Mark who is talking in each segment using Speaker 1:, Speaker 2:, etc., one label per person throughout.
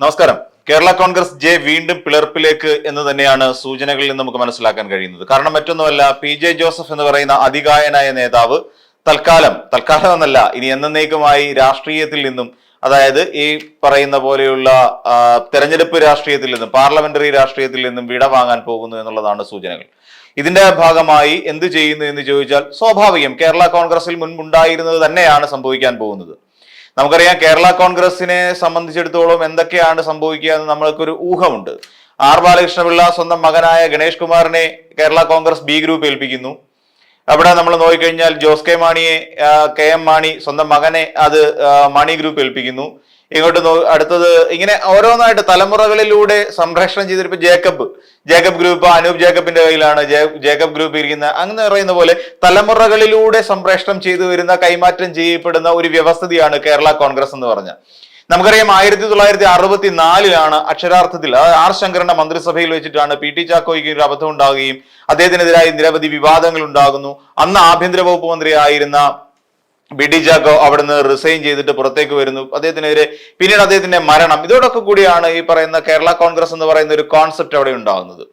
Speaker 1: നമസ്കാരം. കേരള കോൺഗ്രസ് ജെ വീണ്ടും പിളർപ്പിലേക്ക് എന്ന് തന്നെയാണ് സൂചനകളിൽ നമുക്ക് മനസ്സിലാക്കാൻ കഴിയുന്നത്. കാരണം മറ്റൊന്നുമല്ല പി ജെ ജോസഫ് എന്ന് പറയുന്ന അതികായനായ നേതാവ് തൽക്കാലം തൽക്കാലം എന്നല്ല ഇനി എന്നേക്കുമായി രാഷ്ട്രീയത്തിൽ നിന്നും അതായത് ഈ പറയുന്ന പോലെയുള്ള തെരഞ്ഞെടുപ്പ് രാഷ്ട്രീയത്തിൽ നിന്നും പാർലമെന്ററി രാഷ്ട്രീയത്തിൽ നിന്നും വിട വാങ്ങാൻ പോകുന്നു എന്നുള്ളതാണ് സൂചനകൾ. ഇതിന്റെ ഭാഗമായി എന്ത് ചെയ്യുന്നു എന്ന് ചോദിച്ചാൽ സ്വാഭാവികം കേരള കോൺഗ്രസിൽ മുൻപുണ്ടായിരുന്നത് തന്നെയാണ് സംഭവിക്കാൻ പോകുന്നത്. നമുക്കറിയാം കേരള കോൺഗ്രസിനെ സംബന്ധിച്ചിടത്തോളം എന്തൊക്കെയാണ് സംഭവിക്കുക എന്ന് നമ്മൾക്കൊരു ഊഹമുണ്ട്. ആർ ബാലകൃഷ്ണപിള്ള സ്വന്തം മകനായ ഗണേഷ് കുമാറിനെ കേരള കോൺഗ്രസ് ബി ഗ്രൂപ്പ് ഏൽപ്പിക്കുന്നു. അവിടെ നമ്മൾ നോക്കിക്കഴിഞ്ഞാൽ ജോസ് കെ മാണിയെ കെ എം മാണി സ്വന്തം മകനെ അത് മാണി ഗ്രൂപ്പ് ഏൽപ്പിക്കുന്നു. ഇങ്ങോട്ട് അടുത്തത് ഇങ്ങനെ ഓരോന്നായിട്ട് തലമുറകളിലൂടെ സംരക്ഷണം ചെയ്തിട്ട് ജേക്കബ്. ജേക്കബ് ഗ്രൂപ്പ് അനൂപ് ജേക്കബിന്റെ കയ്യിലാണ് ജേക്കബ് ഗ്രൂപ്പ് ഇരിക്കുന്ന അങ്ങനെ പറയുന്ന പോലെ തലമുറകളിലൂടെ സംപ്രേഷണം ചെയ്തു വരുന്ന കൈമാറ്റം ചെയ്യപ്പെടുന്ന ഒരു വ്യവസ്ഥിതിയാണ് കേരള കോൺഗ്രസ് എന്ന് പറഞ്ഞ നമുക്കറിയാം ആയിരത്തി തൊള്ളായിരത്തി അറുപത്തി നാലിലാണ് അക്ഷരാർത്ഥത്തിൽ ആർ ശങ്കരന്റെ മന്ത്രിസഭയിൽ വെച്ചിട്ടാണ് പി ടി ചാക്കോയ്ക്ക് ഒരു അബദ്ധം ഉണ്ടാകുകയും അദ്ദേഹത്തിനെതിരായി നിരവധി വിവാദങ്ങൾ ഉണ്ടാകുന്നു. അന്ന് ആഭ്യന്തര വകുപ്പ് മന്ത്രിയായിരുന്ന ബി ഡി ജാക്കോ അവിടുന്ന് റിസൈൻ ചെയ്തിട്ട് പുറത്തേക്ക് വരുന്നു. അദ്ദേഹത്തിനെതിരെ പിന്നീട് അദ്ദേഹത്തിന്റെ മരണം. ഇതോടൊക്കെ കൂടിയാണ് ഈ പറയുന്ന കേരള കോൺഗ്രസ് എന്ന് പറയുന്ന ഒരു കോൺസെപ്റ്റ് അവിടെ ഉണ്ടാകുന്നത്.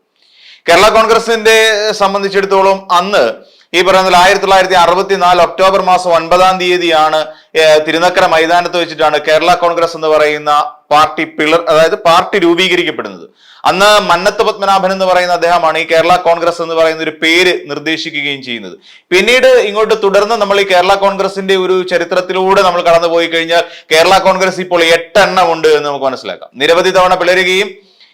Speaker 1: കേരള കോൺഗ്രസിന്റെ സംബന്ധിച്ചിടത്തോളം അന്ന് ഈ പറയുന്ന ആയിരത്തി തൊള്ളായിരത്തി അറുപത്തി നാല് ഒക്ടോബർ മാസം ഒൻപതാം തീയതിയാണ് തിരുനക്കര മൈതാനത്ത് വെച്ചിട്ടാണ് കേരള കോൺഗ്രസ് എന്ന് പറയുന്ന പാർട്ടി പിളർ അതായത് പാർട്ടി രൂപീകരിക്കപ്പെടുന്നത്. അന്ന് മന്നത്ത് പത്മനാഭൻ എന്ന് പറയുന്ന അദ്ദേഹമാണ് ഈ കേരള കോൺഗ്രസ് എന്ന് പറയുന്ന ഒരു പേര് നിർദ്ദേശിക്കുകയും ചെയ്യുന്നത്. പിന്നീട് ഇങ്ങോട്ട് തുടർന്ന് നമ്മൾ ഈ കേരള കോൺഗ്രസിന്റെ ഒരു ചരിത്രത്തിലൂടെ നമ്മൾ കടന്നുപോയി കഴിഞ്ഞാൽ കേരള കോൺഗ്രസ് ഇപ്പോൾ എട്ടെണ്ണം ഉണ്ട് എന്ന് നമുക്ക് മനസ്സിലാക്കാം. നിരവധി തവണ പിളരുകയും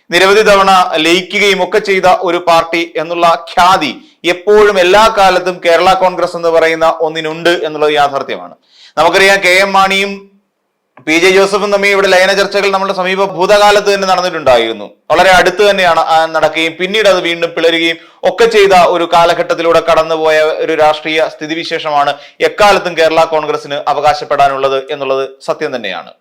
Speaker 1: നിരവധി തവണ ലയിക്കുകയും ഒക്കെ ചെയ്ത ഒരു പാർട്ടി എന്നുള്ള ഖ്യാതി എപ്പോഴും എല്ലാ കാലത്തും കേരള കോൺഗ്രസ് എന്ന് പറയുന്ന ഒന്നിനുണ്ട് എന്നുള്ളത് യാഥാർത്ഥ്യമാണ്. നമുക്കറിയാം കെ എം മാണിയും പി ജെ ജോസഫും തമ്മിൽ ഇവിടെ ലയന ചർച്ചകൾ നമ്മുടെ സമീപ ഭൂതകാലത്ത് തന്നെ നടന്നിട്ടുണ്ടായിരുന്നു. വളരെ അടുത്ത് തന്നെയാണ് നടക്കുകയും പിന്നീട് അത് വീണ്ടും പിളരുകയും ഒക്കെ ചെയ്ത ഒരു കാലഘട്ടത്തിലൂടെ കടന്നുപോയ ഒരു രാഷ്ട്രീയ സ്ഥിതിവിശേഷമാണ് എക്കാലത്തും കേരള കോൺഗ്രസിന് അവകാശപ്പെടാനുള്ളത് എന്നുള്ളത് സത്യം തന്നെയാണ്.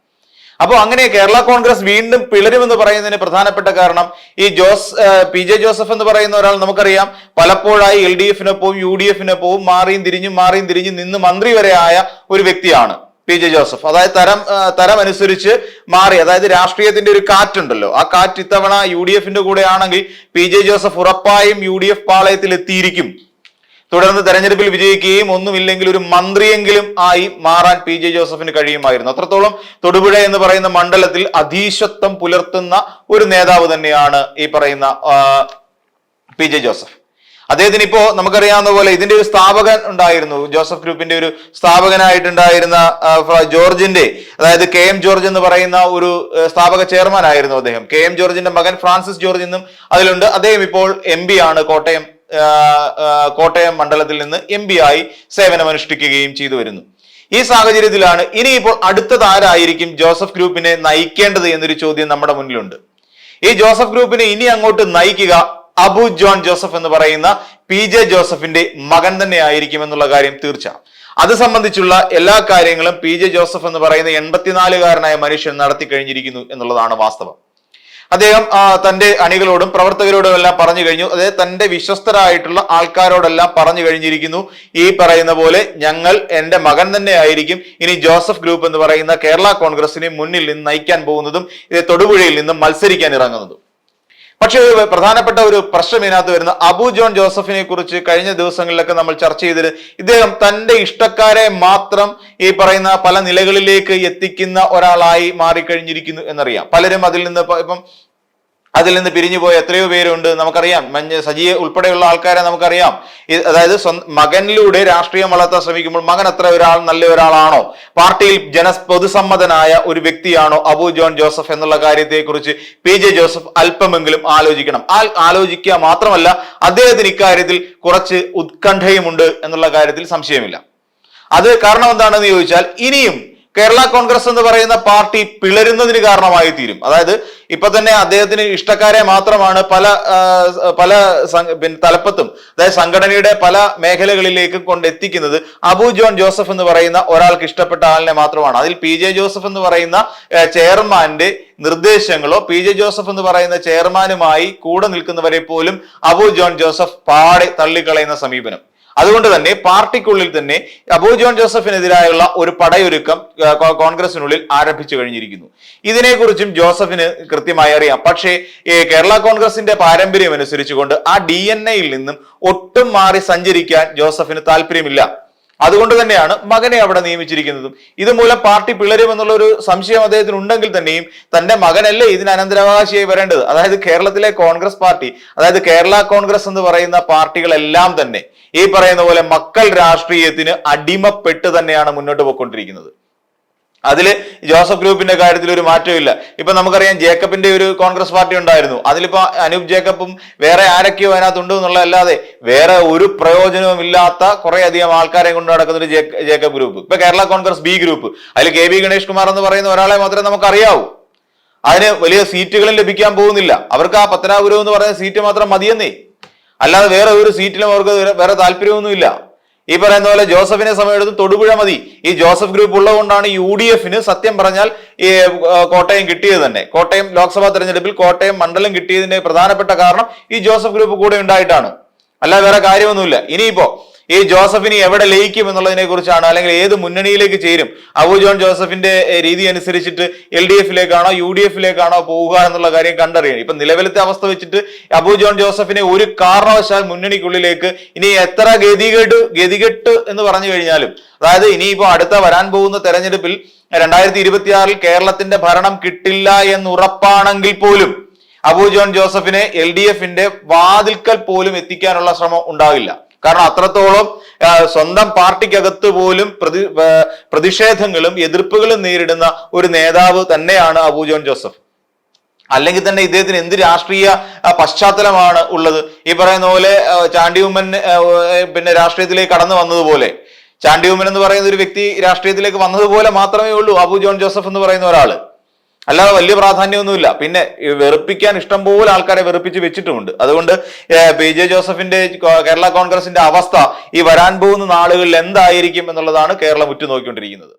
Speaker 1: അപ്പോൾ അങ്ങനെ കേരള കോൺഗ്രസ് വീണ്ടും പിളരുമെന്ന് പറയുന്നതിന് പ്രധാനപ്പെട്ട കാരണം ഈ ജോസ് പി ജെ ജോസഫ് എന്ന് പറയുന്ന ഒരാൾ നമുക്കറിയാം പലപ്പോഴായി എൽ ഡി എഫിനൊപ്പവും യു ഡി എഫിനൊപ്പവും മാറിയും തിരിഞ്ഞും മാറിയും തിരിഞ്ഞും നിന്ന് മന്ത്രി വരെ ആയ ഒരു വ്യക്തിയാണ്. P J Joseph. അതായത് തരം തരം അനുസരിച്ച് മാറി. അതായത് രാഷ്ട്രീയത്തിന്റെ ഒരു കാറ്റുണ്ടല്ലോ. ആ കാറ്റ് ഇത്തവണ യു ഡി എഫിന്റെ കൂടെ ആണെങ്കിൽ പി ജെ ജോസഫ് ഉറപ്പായും യു ഡി എഫ് പാളയത്തിൽ എത്തിയിരിക്കും. തുടർന്ന് തെരഞ്ഞെടുപ്പിൽ വിജയിക്കുകയും ഒന്നുമില്ലെങ്കിൽ ഒരു മന്ത്രിയെങ്കിലും ആയി മാറാൻ പി ജെ ജോസഫിന് കഴിയുമായിരുന്നു. അത്രത്തോളം തൊടുപുഴ എന്ന് പറയുന്ന മണ്ഡലത്തിൽ അധീശത്വം പുലർത്തുന്ന ഒരു നേതാവ് തന്നെയാണ് ഈ പറയുന്ന പി ജെ ജോസഫ്. അദ്ദേഹത്തിന് ഇപ്പോ നമുക്കറിയാവുന്ന പോലെ ഇതിന്റെ ഒരു സ്ഥാപകൻ ഉണ്ടായിരുന്നു. ജോസഫ് ഗ്രൂപ്പിന്റെ ഒരു സ്ഥാപകനായിട്ടുണ്ടായിരുന്ന ജോർജിന്റെ അതായത് കെ എം ജോർജ് എന്ന് പറയുന്ന ഒരു സ്ഥാപക ചെയർമാൻ ആയിരുന്നു അദ്ദേഹം. കെ എം ജോർജിന്റെ മകൻ ഫ്രാൻസിസ് ജോർജ് എന്നും അതിലുണ്ട്. അദ്ദേഹം ഇപ്പോൾ എം ആണ്. കോട്ടയം കോട്ടയം മണ്ഡലത്തിൽ നിന്ന് എം ആയി സേവനമനുഷ്ഠിക്കുകയും ചെയ്തു വരുന്നു. ഈ സാഹചര്യത്തിലാണ് ഇനിയിപ്പോൾ അടുത്തത് ആരായിരിക്കും ജോസഫ് ഗ്രൂപ്പിനെ നയിക്കേണ്ടത് എന്നൊരു ചോദ്യം നമ്മുടെ മുന്നിലുണ്ട്. ഈ ജോസഫ് ഗ്രൂപ്പിനെ ഇനി അങ്ങോട്ട് നയിക്കുക അബു ജോൺ ജോസഫ് എന്ന് പറയുന്ന പി ജെ ജോസഫിന്റെ മകൻ തന്നെ ആയിരിക്കും എന്നുള്ള കാര്യം തീർച്ച അത് സംബന്ധിച്ചുള്ള എല്ലാ കാര്യങ്ങളും പി ജെ ജോസഫ് എന്ന് പറയുന്ന എൺപത്തിനാലുകാരനായ മനുഷ്യൻ നടത്തി കഴിഞ്ഞിരിക്കുന്നു എന്നുള്ളതാണ് വാസ്തവം. അദ്ദേഹം തന്റെ അണികളോടും പ്രവർത്തകരോടും എല്ലാം പറഞ്ഞു കഴിഞ്ഞു. അതായത് തന്റെ വിശ്വസ്തരായിട്ടുള്ള ആൾക്കാരോടെല്ലാം പറഞ്ഞു കഴിഞ്ഞിരിക്കുന്നു. ഈ പറയുന്ന പോലെ ഞങ്ങൾ എന്റെ മകൻ തന്നെ ആയിരിക്കും ഇനി ജോസഫ് ഗ്രൂപ്പ് എന്ന് പറയുന്ന കേരള കോൺഗ്രസിനെ മുന്നിൽ നിന്ന് നയിക്കാൻ പോകുന്നതും ഇതേ തൊടുപുഴയിൽ നിന്നും മത്സരിക്കാൻ ഇറങ്ങുന്നതും. പക്ഷേ പ്രധാനപ്പെട്ട ഒരു പ്രശ്നം ഇതിനകത്ത് വരുന്ന അബു ജോൺ ജോസഫിനെ കുറിച്ച് കഴിഞ്ഞ ദിവസങ്ങളിലൊക്കെ നമ്മൾ ചർച്ച ചെയ്തത് ഇദ്ദേഹം തന്റെ ഇഷ്ടക്കാരെ മാത്രം ഈ പറയുന്ന പല നിലകളിലേക്ക് എത്തിക്കുന്ന ഒരാളായി മാറിക്കഴിഞ്ഞിരിക്കുന്നു എന്നറിയാം. പലരും അതിൽ നിന്ന് ഇപ്പം അതിൽ നിന്ന് പിരിഞ്ഞു പോയ എത്രയോ പേരുണ്ട് നമുക്കറിയാം. മഞ്ഞ സജിയെ ഉൾപ്പെടെയുള്ള ആൾക്കാരെ നമുക്കറിയാം. അതായത് മകനിലൂടെ രാഷ്ട്രീയം വളർത്താൻ ശ്രമിക്കുമ്പോൾ മകൻ അത്ര ഒരാൾ നല്ല ഒരാളാണോ? പാർട്ടിയിൽ ജന പൊതുസമ്മതനായ ഒരു വ്യക്തിയാണോ അബു ജോൺ ജോസഫ് എന്നുള്ള കാര്യത്തെക്കുറിച്ച് പി ജെ ജോസഫ് അല്പമെങ്കിലും ആലോചിക്കണം. ആ ആലോചിക്കുക മാത്രമല്ല അദ്ദേഹത്തിന് ഇക്കാര്യത്തിൽ കുറച്ച് ഉത്കണ്ഠയുമുണ്ട് എന്നുള്ള കാര്യത്തിൽ സംശയമില്ല. അത് കാരണം എന്താണെന്ന് ചോദിച്ചാൽ ഇനിയും കേരള കോൺഗ്രസ് എന്ന് പറയുന്ന പാർട്ടി പിളരുന്നതിന് കാരണമായി തീരും. അതായത് ഇപ്പൊ തന്നെ അദ്ദേഹത്തിന് ഇഷ്ടക്കാരെ മാത്രമാണ് പല പല പിന്നെ തലപ്പത്തും അതായത് സംഘടനയുടെ പല മേഖലകളിലേക്കും കൊണ്ടെത്തിക്കുന്നത് അബു ജോൺ ജോസഫ് എന്ന് പറയുന്ന ഒരാൾക്ക് ഇഷ്ടപ്പെട്ട ആളിനെ മാത്രമാണ്. അതിൽ പി ജെ ജോസഫ് എന്ന് പറയുന്ന ചെയർമാന്റെ നിർദ്ദേശങ്ങളോ പി ജെ ജോസഫ് എന്ന് പറയുന്ന ചെയർമാനുമായി കൂടെ നിൽക്കുന്നവരെ പോലും അബു ജോൺ ജോസഫ് പാടെ തള്ളിക്കളയുന്ന സമീപനം. അതുകൊണ്ട് തന്നെ പാർട്ടിക്കുള്ളിൽ തന്നെ അബൂ ജോൺ ജോസഫിനെതിരായുള്ള ഒരു പടയൊരുക്കം കോൺഗ്രസിനുള്ളിൽ ആരംഭിച്ചു കഴിഞ്ഞിരിക്കുന്നു. ഇതിനെക്കുറിച്ചും ജോസഫിന് കൃത്യമായി അറിയാം. പക്ഷേ കേരള കോൺഗ്രസിന്റെ പാരമ്പര്യം അനുസരിച്ചുകൊണ്ട് ആ ഡി എൻ എയിൽ നിന്നും ഒട്ടും മാറി സഞ്ചരിക്കാൻ ജോസഫിന് താല്പര്യമില്ല. അതുകൊണ്ട് തന്നെയാണ് മകനെ അവിടെ നിയമിച്ചിരിക്കുന്നതും. ഇതുമൂലം പാർട്ടി പിളരും എന്നുള്ള ഒരു സംശയം അദ്ദേഹത്തിന് ഉണ്ടെങ്കിൽ തന്നെയും തന്റെ മകനല്ലേ ഇതിന് അനന്തരാവകാശിയായി വരേണ്ടത്? അതായത് കേരളത്തിലെ കോൺഗ്രസ് പാർട്ടി അതായത് കേരള കോൺഗ്രസ് എന്ന് പറയുന്ന പാർട്ടികളെല്ലാം തന്നെ ഈ പറയുന്ന പോലെ മക്കൾ രാഷ്ട്രീയത്തിന് അടിമപ്പെട്ട് തന്നെയാണ് മുന്നോട്ട് പോയിക്കൊണ്ടിരിക്കുന്നത്. അതിൽ ജോസഫ് ഗ്രൂപ്പിന്റെ കാര്യത്തിൽ ഒരു മാറ്റമില്ല ഇപ്പൊ നമുക്കറിയാം ജേക്കബിന്റെ ഒരു കോൺഗ്രസ് പാർട്ടി ഉണ്ടായിരുന്നു. അതിലിപ്പോ അനൂപ് ജേക്കബും വേറെ ആരൊക്കെയോ അതിനകത്തുണ്ട് എന്നുള്ളതല്ലാതെ വേറെ ഒരു പ്രയോജനവും ഇല്ലാത്ത കുറെ അധികം ആൾക്കാരെ കൊണ്ട് നടക്കുന്ന ഒരു ജേക്കബ് ഗ്രൂപ്പ്. ഇപ്പൊ കേരള കോൺഗ്രസ് ബി ഗ്രൂപ്പ്. അതിൽ കെ ബി ഗണേഷ് കുമാർ എന്ന് പറയുന്ന ഒരാളെ മാത്രമേ നമുക്ക് അറിയാവൂ അതിന് വലിയ സീറ്റുകളും ലഭിക്കാൻ പോകുന്നില്ല. അവർക്ക് ആ പത്തനാപുരം എന്ന് പറയുന്ന സീറ്റ് മാത്രം മതിയെന്നേ. അല്ലാതെ വേറെ ഒരു സീറ്റിലും അവർക്ക് വേറെ താല്പര്യമൊന്നുമില്ല. ഈ പറയുന്ന പോലെ ജോസഫിനെ സമയമെടുത്ത് തൊടുപുഴ മതി. ഈ ജോസഫ് ഗ്രൂപ്പ് ഉള്ളതുകൊണ്ടാണ് യു ഡി എഫിന് സത്യം പറഞ്ഞാൽ ഈ കോട്ടയം കിട്ടിയത് തന്നെ. കോട്ടയം ലോക്സഭാ തെരഞ്ഞെടുപ്പിൽ കോട്ടയം മണ്ഡലം കിട്ടിയതിന്റെ പ്രധാനപ്പെട്ട കാരണം ഈ ജോസഫ് ഗ്രൂപ്പ് കൂടെ ഉണ്ടായിട്ടാണ്. അല്ലാതെ വേറെ കാര്യമൊന്നുമില്ല. ഇനിയിപ്പോ ഈ ജോസഫിനെ എവിടെ ലയിക്കും എന്നുള്ളതിനെ കുറിച്ചാണ്? അല്ലെങ്കിൽ ഏത് മുന്നണിയിലേക്ക് ചേരും? അബു ജോൺ ജോസഫിന്റെ രീതി അനുസരിച്ചിട്ട് എൽ ഡി എഫിലേക്കാണോ യു ഡി എഫിലേക്കാണോ പോവുക എന്നുള്ള കാര്യം കണ്ടറിയണം ഇപ്പൊ നിലവിലത്തെ അവസ്ഥ വെച്ചിട്ട് അബു ജോൺ ജോസഫിനെ ഒരു കാരണവശാൽ മുന്നണിക്കുള്ളിലേക്ക് ഇനി എത്ര ഗതികെട്ട് ഗതികെട്ട് എന്ന് പറഞ്ഞു കഴിഞ്ഞാലും അതായത് ഇനിയിപ്പോ അടുത്ത വരാൻ പോകുന്ന തെരഞ്ഞെടുപ്പിൽ രണ്ടായിരത്തി ഇരുപത്തിയാറിൽ കേരളത്തിന്റെ ഭരണം കിട്ടില്ല എന്ന് ഉറപ്പാണെങ്കിൽ പോലും അബു ജോൺ ജോസഫിനെ എൽ ഡി എഫിന്റെ വാതിൽക്കൽ പോലും എത്തിക്കാനുള്ള ശ്രമം ഉണ്ടാവില്ല. കാരണം അത്രത്തോളം സ്വന്തം പാർട്ടിക്കകത്ത് പോലും പ്രതി പ്രതിഷേധങ്ങളും എതിർപ്പുകളും നേരിടുന്ന ഒരു നേതാവ് തന്നെയാണ് അബു ജോൺ ജോസഫ്. അല്ലെങ്കിൽ തന്നെ ഇദ്ദേഹത്തിന് എന്ത് രാഷ്ട്രീയ പശ്ചാത്തലമാണ് ഉള്ളത്? ഈ പറയുന്ന പോലെ ചാണ്ടി ഉമ്മൻ പിന്നെ രാഷ്ട്രീയത്തിലേക്ക് കടന്നു വന്നതുപോലെ. ചാണ്ടി ഉമ്മൻ എന്ന് പറയുന്ന ഒരു വ്യക്തി രാഷ്ട്രീയത്തിലേക്ക് വന്നതുപോലെ മാത്രമേ ഉള്ളൂ അബു ജോൺ ജോസഫ് എന്ന് പറയുന്ന ഒരാൾ. അല്ലാതെ വലിയ പ്രാധാന്യമൊന്നുമില്ല. പിന്നെ വെറുപ്പിക്കാൻ ഇഷ്ടംപോലെ ആൾക്കാരെ വെറുപ്പിച്ച് വെച്ചിട്ടുമുണ്ട്. അതുകൊണ്ട് പി ജെ ജോസഫിന്റെ കേരള കോൺഗ്രസിന്റെ അവസ്ഥ ഈ വരാൻ പോകുന്ന നാളുകളിൽ എന്തായിരിക്കും എന്നുള്ളതാണ് കേരളം ഉറ്റുനോക്കിക്കൊണ്ടിരിക്കുന്നത്.